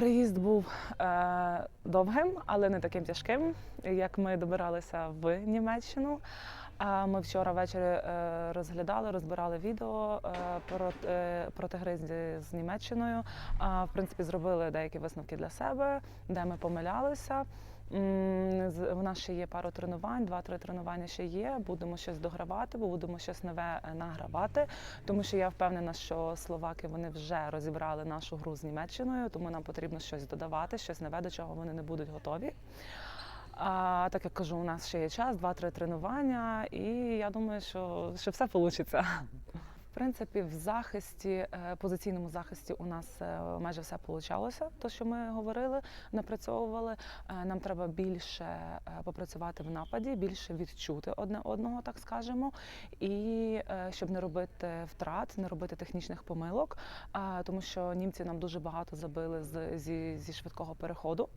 Переїзд був е, довгим, але не таким тяжким, як ми добиралися в Німеччину. А Ми вчора ввечері е, розглядали, розбирали відео про про, е, з, з Німеччиною. А, В принципі, зробили деякі висновки для себе, де ми помилялися. У нас ще є пару тренувань, два-три тренування ще є. Будемо щось догравати, бо будемо щось нове е, награвати. Тому що я впевнена, що словаки вони вже розібрали нашу гру з Німеччиною, тому нам потрібно щось додавати, щось нове, до чого вони не будуть готові. А так як кажу, у нас ще є час, два-три тренування, і я думаю, що, що все вийде. Принципі, в захисті, е, позиційному захисті у нас е, майже все вийшло, то що ми говорили, напрацьовували. Е, Нам треба більше попрацювати в нападі, більше відчути одне одного, так скажемо, і щоб не робити втрат, не робити технічних помилок, тому що німці нам дуже багато забили з, зі, зі швидкого переходу.